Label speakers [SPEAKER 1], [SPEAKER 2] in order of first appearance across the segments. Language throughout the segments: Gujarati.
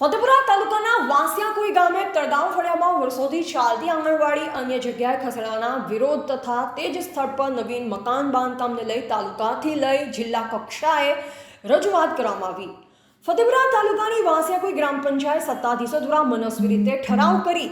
[SPEAKER 1] ફતેપુરા તાલુકાના વાંસિયાકુઈ ગામે તળગામ ફળિયામાં વર્ષોથી ચાલતી આંગણવાડી અન્ય જગ્યાએ ખસેડવાના વિરોધ તથા તે જ સ્થળ પર નવીન મકાન બાંધકામને લઈ તાલુકાથી લઈ જિલ્લા કક્ષાએ રજૂઆત કરવામાં આવી. ફતેપુરા તાલુકાની વાંસિયાકુઈ ગ્રામ પંચાયત સત્તાધીશો દ્વારા મનસ્વી રીતે ઠરાવ કરી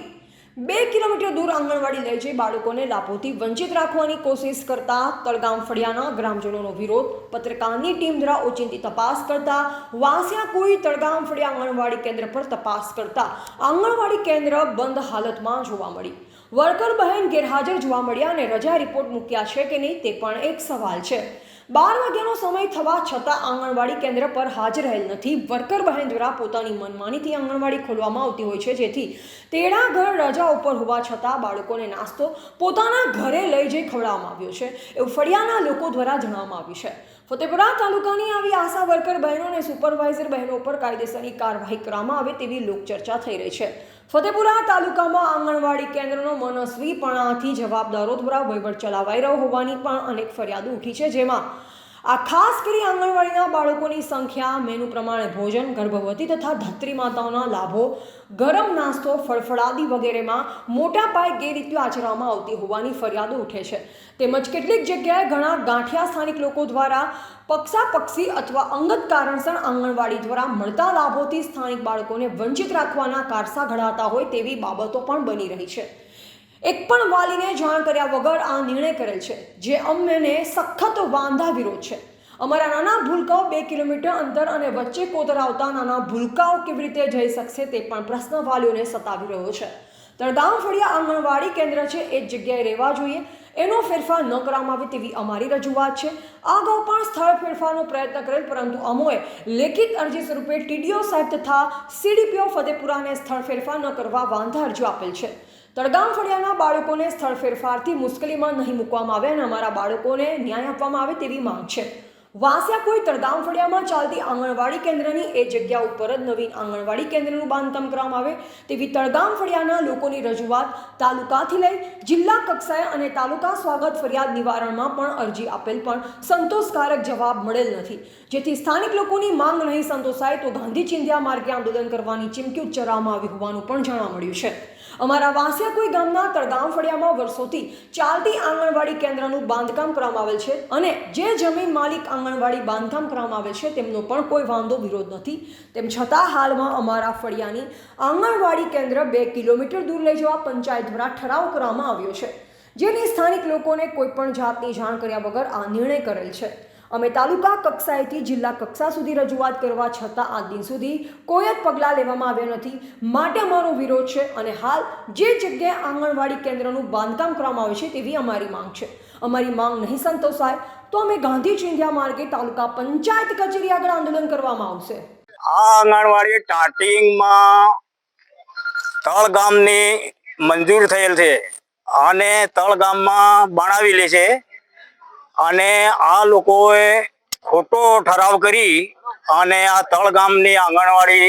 [SPEAKER 1] બે કિલોમીટર દૂર આંગણવાડી લઈ જઈ બાળકોને લાભોથી વંચિત રાખવાની કોશિશ કરતા તળગામ ફળિયાના ગ્રામજનોનો વિરોધ. પત્રકારની ટીમ દ્વારા ઓચિંતી તપાસ કરતા વાંસિયા કોઈ તળગામ ફળિયા આંગણવાડી કેન્દ્ર પર તપાસ કરતા આંગણવાડી કેન્દ્ર બંધ હાલતમાં જોવા મળી. વર્કર બહેન ગેરહાજર જોવા મળ્યા અને રજા રિપોર્ટ મૂક્યા છે કે નહીં તે પણ એક સવાલ છે. બાર વાગ્યાનો સમય થવા છતાં આંગણવાડી કેન્દ્ર પર હાજર રહેલ નથી. વર્કર બહેન દ્વારા પોતાની મનમાનીથી આંગણવાડી ખોલવામાં આવતી હોય છે, જેથી તેડા ઘર રજા ઉપર હોવા છતાં બાળકોને નાસ્તો પોતાના ઘરે લઈ જઈ ખવડાવવામાં આવ્યો છે. એવું ફળિયાના લોકો દ્વારા જણાવવામાં આવ્યું છે. ફતેપુરા તાલુકાની આવી આશા વર્કર બહેનો અને સુપરવાઇઝર બહેનો પર કાયદેસરની કાર્યવાહી કરવામાં આવે તેવી લોકચર્ચા થઈ રહી છે. ફતેપુરા તાલુકામાં આંગણવાડી કેન્દ્રનો મનસ્વીપણાથી જવાબદારો દ્વારા વહીવટ ચલાવાઈ રહ્યો હોવાની પણ અનેક ફરિયાદો ઉઠી છે, જેમાં આ ખાસ કરી આંગણવાડીના બાળકોની સંખ્યા, મેનુ પ્રમાણે ભોજન, ગર્ભવતી તથા ધત્રી માતાઓના લાભો, ગરમ નાસ્તો, ફળફળાદી વગેરેમાં મોટા પાયે ગેરરીતિઓ આચરવામાં આવતી હોવાની ફરિયાદો ઉઠે છે. તેમજ કેટલીક જગ્યાએ ઘણા ગાંઠિયા સ્થાનિક લોકો દ્વારા પક્ષાપક્ષી અથવા અંગત કારણસર આંગણવાડી દ્વારા મળતા લાભોથી સ્થાનિક બાળકોને વંચિત રાખવાના કારસા ઘડાતા હોય તેવી બાબતો પણ બની રહી છે. એક પણ વાલીને જાણ કર્યા વગર આ નિર્ણય કરેલ છે, જે અમને સખત વાંધા વિરોધ છે. અમારા નાના ભૂલકાઓ બે કિલોમીટર અંતર અને વચ્ચે કોતરાવતા નાના ભૂલકાઓ કેવી રીતે જઈ શકશે તે પણ પ્રશ્ન વાલીઓને સતાવી રહ્યો છે. તળગામ ફળિયા આંગણવાડી કેન્દ્ર છે, એ જગ્યાએ રહેવા જોઈએ. એનો ફેરફાર ન કરવામાં આવે તેવી અમારી રજૂઆત છે. અગાઉ પણ સ્થળ ફેરફારનો પ્રયત્ન કરેલ, પરંતુ અમોએ લેખિત અરજી સ્વરૂપે ટીડીઓ સાહેબ તથા સીડીપીઓ ફતેપુરાને સ્થળ ફેરફાર ન કરવા વાંધા અરજી આપેલ છે. તળગામ ફળિયાના બાળકોને સ્થળ ફેરફારથી મુશ્કેલીમાં નહીં મૂકવામાં આવે અને અમારા બાળકોને ન્યાય આપવામાં આવે તેવી માંગ છે. વાંસિયા કોઈ તળગામ ફળિયામાં ચાલતી આંગણવાડી કેન્દ્રની એ જગ્યા ઉપર જ નવીન આંગણવાડી કેન્દ્રનું બાંધકામ કરવામાં આવે તેવી તળગામ ફળિયાના લોકોની રજૂઆત તાલુકાથી લઈ જિલ્લા કક્ષાએ અને તાલુકા સ્વાગત ફરિયાદ નિવારણમાં પણ અરજી આપેલ પણ સંતોષકારક જવાબ મળેલ નથી. જેથી સ્થાનિક લોકોની માંગ નહીં સંતોષાય તો ગાંધી ચિંધ્યા માર્ગે આંદોલન કરવાની ચીમકી ઉચ્ચારવામાં આવી હોવાનું પણ જાણવા મળ્યું છે. અમારા વાંસિયાકોઈ ગામના તળગામ ફળિયામાં વર્ષોથી ચાલતી આંગણવાડી કેન્દ્રનું બાંધકામ કરવામાં આવેલ છે અને જે જમીન માલિક આંગણવાડી બાંધકામ કરવામાં આવેલ છે તેમનો પણ કોઈ વાંધો, વિરોધ નથી. તેમ છતાં હાલમાં અમારા ફળિયાની આંગણવાડી કેન્દ્ર બે કિલોમીટર દૂર લઈ જવા પંચાયત દ્વારા ઠરાવ કરવામાં આવ્યો છે. જેની સ્થાનિક લોકોને કોઈપણ જાતની જાણ કર્યા વગર આ નિર્ણય કરેલ છે. અમે તાલુકા કક્ષાએથી જિલ્લા કક્ષા સુધી રજૂઆત કરવા છતાં આ દિન સુધી કોઈ જ પગલાં લેવામાં આવ્યા નથી. માટે અમારો વિરોધ છે અને હાલ જે જગ્યાએ આંગણવાડી કેન્દ્રનું બાંધકામ કરવામાં આવે છે તેવી અમારી માંગ છે. અમારી માંગ નહીં સંતોષાય તો અમે ગાંધી ચિંધ્યા માર્ગે તાલુકા પંચાયત કચેરી આગળ આંદોલન કરવામાં આવશે.
[SPEAKER 2] આ આંગણવાડી સ્ટાર્ટિંગમાં તળ ગામની મંજૂર થયેલ છે. અને તળ ગામમાં બનાવેલી છે. અને આ લોકોએ ખોટો ઠરાવ કરી અને આ તળગામની આંગણવાડી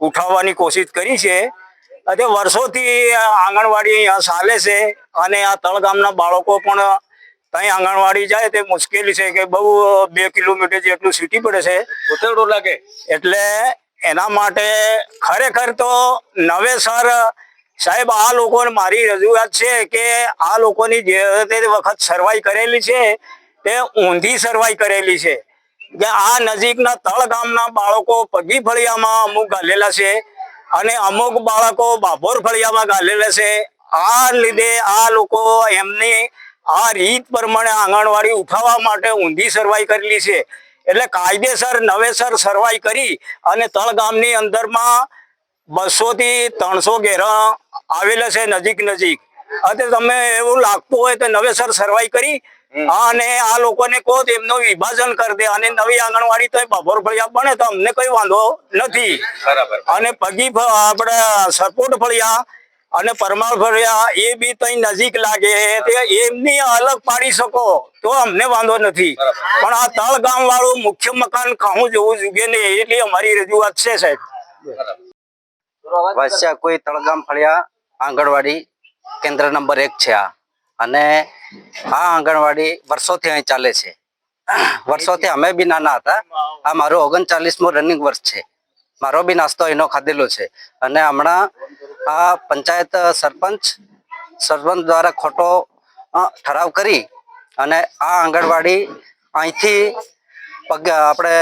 [SPEAKER 2] ઉઠાવવાની કોશિશ કરી છે. અને વર્ષોથી આ આંગણવાડી અહીંયા ચાલે છે અને આ તળગામના બાળકો પણ ત્યાં આંગણવાડી જાય તે મુશ્કેલી છે કે બહુ બે કિલોમીટર જેટલું સીટી પડે છે.
[SPEAKER 3] ઉતરડો લાગે.
[SPEAKER 2] એટલે એના માટે ખરેખર તો નવેસર સાહેબ આ લોકોને મારી રજૂઆત છે કે આ લોકોની જે તે વખત સર્વાઈ કરેલી છે તે ઊંધી સરવાઈ કરેલી છે. કે આ નજીકના તળ ગામના બાળકો પગી ફળિયામાં અમુક ગાલેલા છે અને અમુક બાળકો બાભોર ફળિયામાં ગાલેલા છે. આ લીધે આ લોકો એમની આ રીત પ્રમાણે આંગણવાડી ઉઠાવવા માટે ઊંધી સરવાઈ કરેલી છે. એટલે કાયદેસર, નવેસર સરવાઈ કરી અને તળ ગામની અંદરમાં બસો થી ત્રણસો ઘેરા આવેલા છે નજીક નજીક. અને તમે એવું લાગતું હોય તો નવેસર સરવાઈ કરી અને આ લોકોને કહો તો એમનું વિભાજન કરી દે અને નવી આંગણવાડી તો બાભોર ફળિયા બને તો અમને કઈ વાંધો નથી. અને પગી આપણે સરપોટ ફળિયા અને પરમાર ફળિયા એ બી તઈ નજીક લાગે તે એમની અલગ પાડી શકો તો અમને વાંધો નથી. પણ આ તળ ગામ વાળું મુખ્ય મકાન કહું જોવું જોઈએ ને એટલી અમારી રજૂઆત છે સાહેબ.
[SPEAKER 4] વાસ્યા કોઈ તળગામ ફળિયા આંગણવાડી કેન્દ્ર નંબર એક છે આ. અને આ આંગણવાડી વર્ષોથી અહીં ચાલે છે. વર્ષોથી અમે બી નાના હતા. આ મારું ઓગણચાલીસમું રનિંગ વર્ષ છે. મારો બી નાસ્તો એનો ખાધેલો છે. અને હમણાં આ પંચાયત સરપંચ સરપંચ દ્વારા ખોટો ઠરાવ કરી અને આ આંગણવાડી અહીંથી પગ, આપણે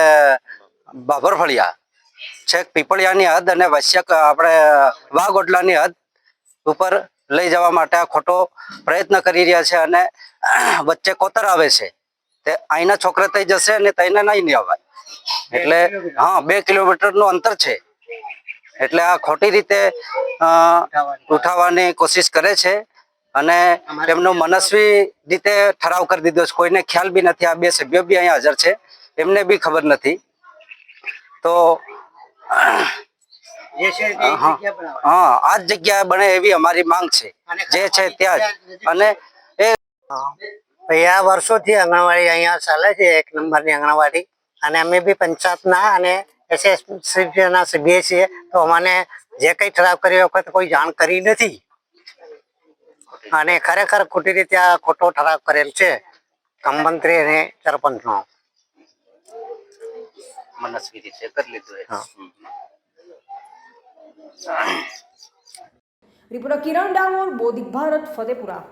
[SPEAKER 4] બાભરફળિયા છેક પીપળિયાની હદ અને વૈશ્યક, આપણે વાઘોટલાની હદ ઉપર લઈ જવા માટે આ ખોટો પ્રયત્ન કરી રહ્યા છે અને વચ્ચે કોતર આવે છે. તે અહીંના છોકરા થઈ જશે અને તઈને નહીં નહીં આવે એટલે, હા, બે કિલોમીટરનું અંતર છે. એટલે આ ખોટી રીતે ઉઠાવવાની કોશિશ કરે છે અને તેમનો મનસ્વી રીતે ઠરાવ કરી દીધો છે. કોઈને ખ્યાલ બી નથી, આ બે સભ્યો બી અહીંયા હાજર છે. એમને બી ખબર નથી. તો હા હા. આ જ જગ્યાએ બને એવી અમારી માંગ છે. જે છે ત્યાં જ. અને એ
[SPEAKER 3] અહીંયા આ વર્ષોથી આંગણવાડી અહીંયા ચાલે છે એક નંબરની આંગણવાડી. અને અમે બી પંચાયતના અને એસએસસીના સભ્ય છીએ. તો અમને જે કંઈ ઠરાવ કર્યો વખત કોઈ જાણ કરી નથી. અને ખરેખર ખોટી રીતે આ ખોટો ઠરાવ કરેલ છે. કમમંત્રી અને સરપંચનો.
[SPEAKER 4] મનસ્વી રીતે કરી લીધું.
[SPEAKER 1] રિપોર્ટર કિરણ ડામોર બોધિક ભારત ફતેપુરા.